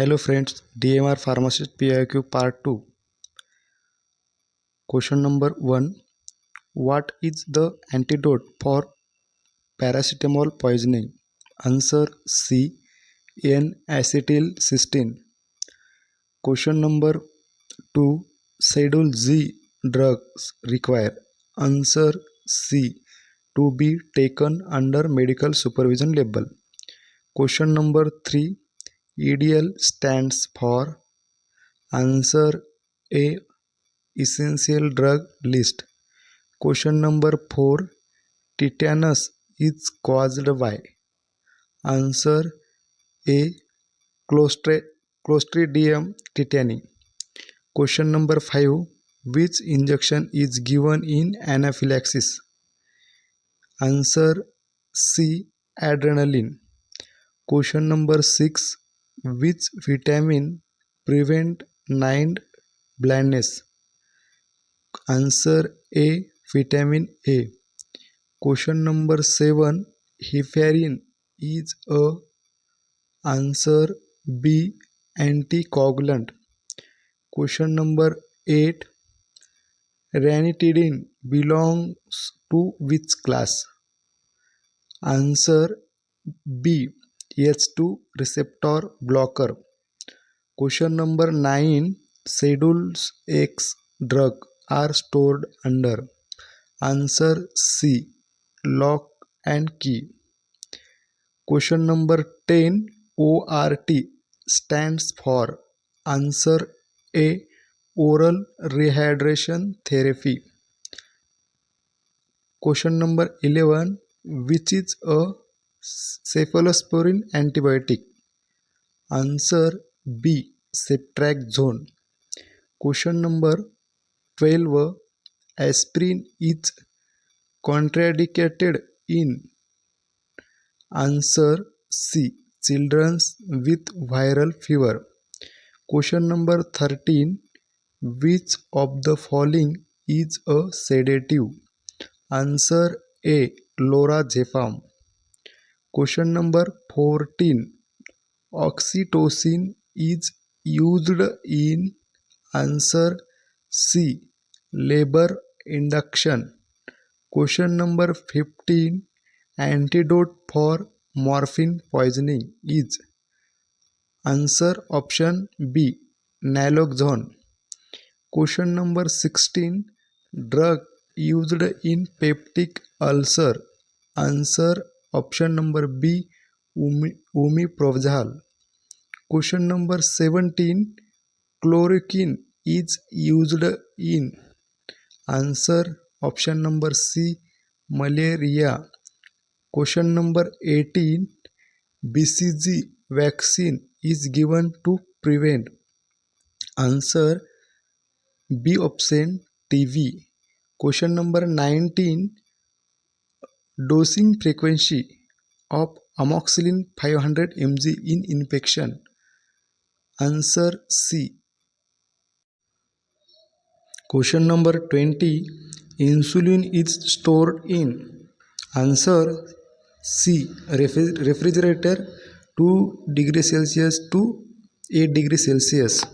Hello friends, DMR Pharmacist PIQ Part 2. Question number 1. What is the antidote for paracetamol poisoning? Answer C. N-acetylcysteine. Question number 2. Schedule Z drugs require. Answer C. To be taken under medical supervision label. Question number 3. EDL stands for Answer A Essential Drug List. Question number 4 Tetanus is caused by Answer A Clostridium tetani. Question number 5 Which injection is given in anaphylaxis? Answer C adrenaline. Question number 6 which vitamin prevent night blindness answer a vitamin a question number 7 heparin is a answer b anticoagulant question number 8 ranitidine belongs to which class answer b H2 receptor blocker. Question number 9. Schedules X drug are stored under. Answer C. Lock and key. Question number 10. ORT stands for. Answer A. Oral rehydration therapy. Question number 11. Which is a cephalosporin antibiotic answer b zone. question number 12 aspirin is contraindicated in answer c children with viral fever question number 13 which of the following is a sedative answer a lorazepam Question number 14. Oxytocin is used in answer C, labor induction. Question number 15. Antidote for morphine poisoning is answer option B, naloxone. Question number 16. Drug used in peptic ulcer. Answer Option number B, Omeprazole. Question number 17, chloroquine is used in. Answer option number C, malaria. Question number 18, BCG vaccine is given to prevent. Answer B option, TB. Question number 19, Dosing frequency of amoxicillin 500 mg in infection. Answer C. Question number 20. Insulin is stored in. Answer C. Refrigerator 2 degree Celsius to 8 degree Celsius.